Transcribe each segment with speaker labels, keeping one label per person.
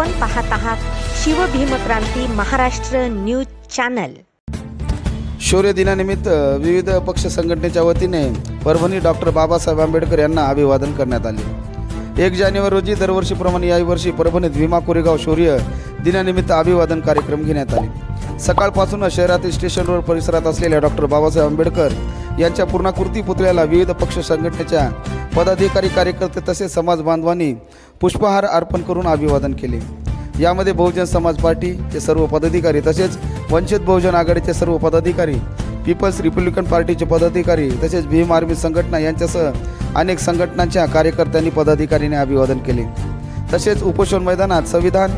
Speaker 1: आपण पाहत आहात शिवभीमक्रांती महाराष्ट्र न्यूज चॅनल.
Speaker 2: शौर्य दिनानिमित्त विविध पक्ष संघटनेच्या वतीने परभणी डॉक्टर बाबासाहेब आंबेडकर यांना अभिवादन करण्यात आले. एक जानेवारी रोजी दरवर्षीप्रमाणे याही परभणीत भीमा कोरेगाव शौर्य दिनानिमित्त अभिवादन कार्यक्रम घेण्यात आले. सकाळपासून शहरातील स्टेशन रोड परिसरात असलेल्या डॉक्टर बाबासाहेब आंबेडकर यांच्या पूर्णाकृती पुतळ्याला विविध पक्ष संघटनेच्या पदाधिकारी कार्यकर्ते तसेच समाज बांधवांनी पुष्पहार अर्पण करून अभिवादन केले. यामध्ये बहुजन समाज पार्टीचे सर्व पदाधिकारी तसेच वंचित बहुजन आघाडीचे सर्व पदाधिकारी पीपल्स रिपब्लिकन पार्टीचे पदाधिकारी तसेच भीम आर्मी संघटना यांच्यासह अनेक संघटनांच्या कार्यकर्त्यांनी पदाधिकाऱ्यांनी अभिवादन केले. तसेच उपोषण मैदानात संविधान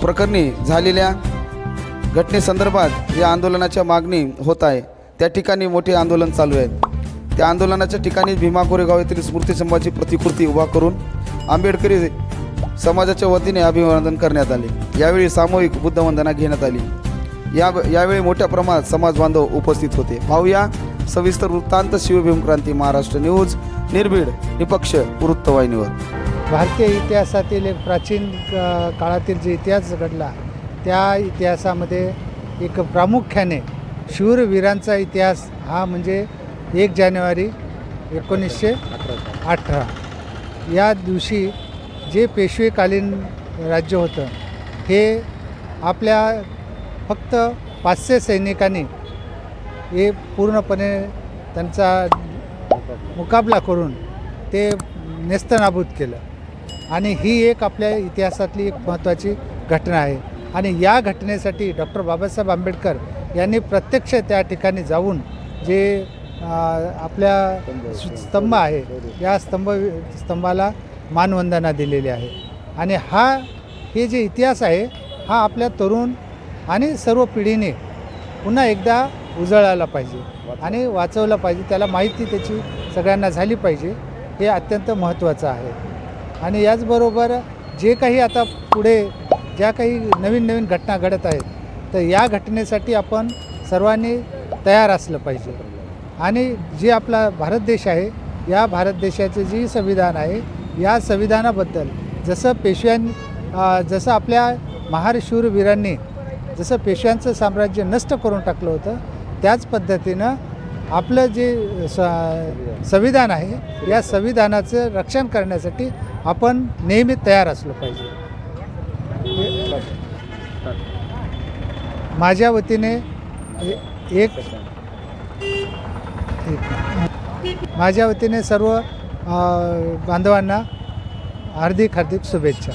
Speaker 2: प्रकरणी झालेल्या घटनेसंदर्भात या आंदोलनाच्या मागणी होत आहे. त्या ठिकाणी मोठे आंदोलन चालू आहे. त्या आंदोलनाच्या ठिकाणी भीमा कोरेगाव येथील स्मृती संभाची प्रतिकृती उभा करून आंबेडकरी समाजाच्या वतीने अभिवादन करण्यात आले. यावेळी सामूहिक बुद्धवंदना घेण्यात आली. या यावेळी मोठ्या प्रमाणात समाज बांधव उपस्थित होते. पाहूया सविस्तर वृत्तांत शिवभीमक्रांती महाराष्ट्र न्यूज. निर्भीड निपक्ष वृत्तवाहिनीवर
Speaker 3: भारतीय इतिहासातील एक प्राचीन काळातील जे इतिहास घडला त्या इतिहासामध्ये एक प्रामुख्याने शूरवीरांचा इतिहास हा म्हणजे एक जानेवारी एकोणीसशे अठरा. या दिवशी जे पेशवेकालीन राज्य होतं हे आपल्या फक्त पाचशे सैनिकांनी हे पूर्णपणे त्यांचा मुकाबला करून ते नेस्तनाबूत केलं. आणि ही एक आपल्या इतिहासातली एक महत्त्वाची घटना आहे. आणि या घटनेसाठी डॉक्टर बाबासाहेब आंबेडकर यांनी प्रत्यक्ष त्या ठिकाणी जाऊन जे आपल्या स्तंभ आहे. या स्तंभ स्तंभाला मानवंदना दिलेली आहे. आणि हा हे जे इतिहास आहे हा आपल्या तरुण आणि सर्व पिढीने पुन्हा एकदा उजळायला पाहिजे आणि वाचवलं पाहिजे. त्याला माहिती त्याची सगळ्यांना झाली पाहिजे. हे अत्यंत महत्त्वाचं आहे. आणि याचबरोबर जे काही आता पुढे ज्या काही नवीन नवीन घटना घडत आहेत तर या घटनेसाठी आपण सर्वांनी तयार असलं पाहिजे. आणि जे आपला भारत देश आहे या भारत देशाचं जी संविधान आहे या संविधानाबद्दल जसं पेशव्यां जसं आपल्या महारशूरवीरांनी जसं पेशव्यांचं साम्राज्य नष्ट करून टाकलं होतं त्याच पद्धतीनं आपलं जे स संविधान आहे या संविधानाचं रक्षण करण्यासाठी आपण नेहमी तयार असलं पाहिजे. माझ्या वतीने एक एक- माझ्या वतीने सर्व बांधवांना हार्दिक हार्दिक शुभेच्छा.